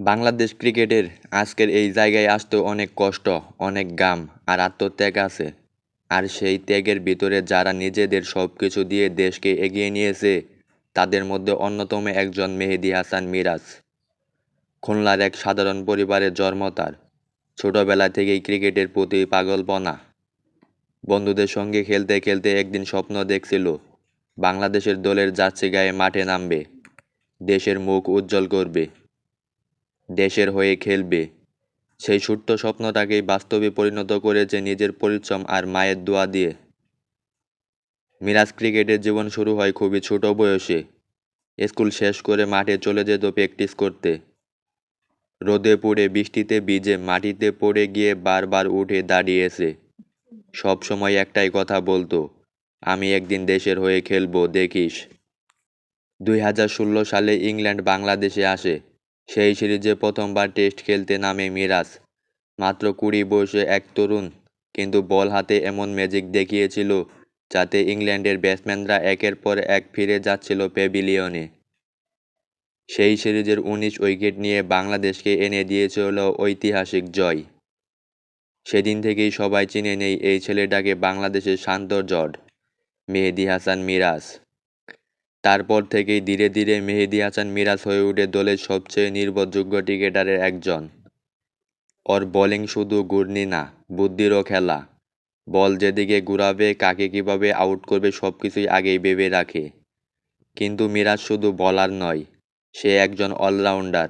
বাংলাদেশ ক্রিকেটের আজকের এই জায়গায় আসতেও অনেক কষ্ট, অনেক গাম আর আত্মত্যাগ আছে। আর সেই ত্যাগের ভিতরে যারা নিজেদের সব কিছু দিয়ে দেশকে এগিয়ে নিয়েছে, তাদের মধ্যে অন্যতম একজন মেহেদি হাসান মিরাজ। খুলনার এক সাধারণ পরিবারের জন্ম তার। ছোটবেলা থেকেই ক্রিকেটের প্রতি পাগলপনা। বন্ধুদের সঙ্গে খেলতে খেলতে একদিন স্বপ্ন দেখছিল, বাংলাদেশের দলের যাচ্ছে গায়ে মাঠে নামবে, দেশের মুখ উজ্জ্বল করবে। দেশের হয়ে খেলবে। সেই ছোট্ট স্বপ্নটাকেই বাস্তবে পরিণত করেছে নিজের পরিশ্রম আর মায়ের দোয়া দিয়ে। মিরাজ ক্রিকেটের জীবন শুরু হয় খুবই ছোট বয়সে। স্কুল শেষ করে মাঠে চলে যেত প্র্যাকটিস করতে। রোদে পুড়ে, বৃষ্টিতে ভিজে, মাটিতে পড়ে গিয়ে বারবার উঠে দাঁড়িয়েছে। সব সময় একটাই কথা বলতো, আমি একদিন দেশের হয়ে খেলব, দেখিস। দুই হাজার ষোলো সালে ইংল্যান্ড বাংলাদেশে আসে। সেই সিরিজে প্রথমবার টেস্ট খেলতে নামে মিরাজ। মাত্র কুড়ি বয়সে এক তরুণ, কিন্তু বল হাতে এমন ম্যাজিক দেখিয়েছিল যাতে ইংল্যান্ডের ব্যাটসম্যানরা একের পর এক ফিরে যাচ্ছিল প্যাভিলিয়নে। সেই সিরিজের উনিশ উইকেট নিয়ে বাংলাদেশকে এনে দিয়েছিল ঐতিহাসিক জয়। সেদিন থেকেই সবাই চিনে নেই এই ছেলেটাকে বাংলাদেশের শান্ত জড মেহেদি হাসান মিরাজ। তারপর থেকেই ধীরে ধীরে মেহেদি হাসান মিরাজ হয়ে উঠে দলের সবচেয়ে নির্ভরযোগ্য ক্রিকেটারের একজন। ওর বোলিং শুধু ঘূর্ণি না, বুদ্ধিরও খেলা। বল যেদিকে ঘুরাবে, কাকে কীভাবে আউট করবে সব কিছুই আগেই ভেবে রাখে। কিন্তু মিরাজ শুধু বলার নয়, সে একজন অলরাউন্ডার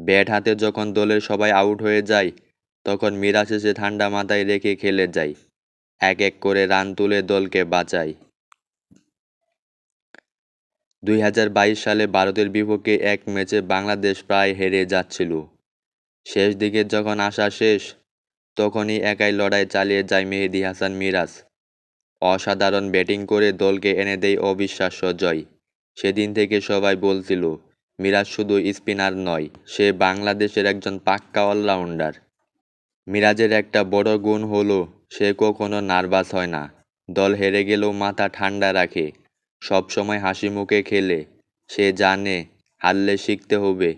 ব্যাট হাতে যখন দলের সবাই আউট হয়ে যায়, তখন মিরাজ এসে ঠান্ডা মাথায় রেখে খেলে যায়। এক এক করে রান তুলে দলকে বাঁচায়। দুই হাজার বাইশ সালে ভারতের বিপক্ষে এক ম্যাচে বাংলাদেশ প্রায় হেরে যাচ্ছিল। শেষ দিকে যখন আসা শেষ, তখনই একাই লড়াই চালিয়ে যায় মেহেদি হাসান মিরাজ। অসাধারণ ব্যাটিং করে দলকে এনে দেয় অবিশ্বাস্য জয়। সেদিন থেকে সবাই বলছিল, মিরাজ শুধু স্পিনার নয়, সে বাংলাদেশের একজন পাক্কা অলরাউন্ডার। মিরাজের একটা বড় গুণ হলো, সে কখনো নার্ভাস হয় না। দল হেরে গেলেও মাথা ঠান্ডা রাখে। সব সময় হাসি মুখে খেলে, সে জানে হারলে শিখতে হবে।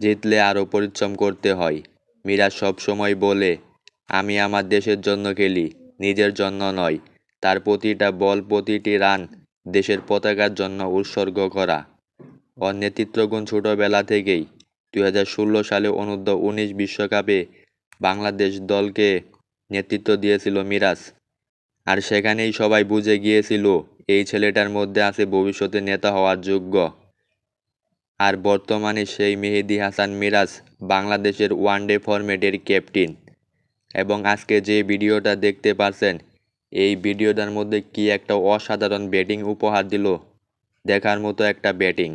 জিতলে আরও পরিশ্রম করতে হয়। মিরাজ সব সময় বলে, আমি আমার দেশের জন্য খেলি, নিজের জন্য নয়। তার প্রতিটা বল, প্রতিটি রান দেশের পতাকার জন্য উৎসর্গ করা। ওর নেতৃত্বগুণ ছোটবেলা থেকেই ষোলো সালে অনূর্ধ্ব উনিশ বিশ্বকাপে বাংলাদেশ দলকে নেতৃত্ব দিয়েছিল মিরাজ। আর সেখানেই সবাই বুঝে গিয়েছিল এই ছেলেটার মধ্যে আছে ভবিষ্যতে নেতা হওয়ার যোগ্য। আর বর্তমানে সেই মেহেদি হাসান মিরাজ বাংলাদেশের ওয়ানডে ফরম্যাটের ক্যাপ্টেন। এবং আজকে যে ভিডিওটা দেখতে পাচ্ছেন, এই ভিডিওটার মধ্যে কি একটা অসাধারণ ব্যাটিং উপহার দিল। দেখার মতো একটা ব্যাটিং।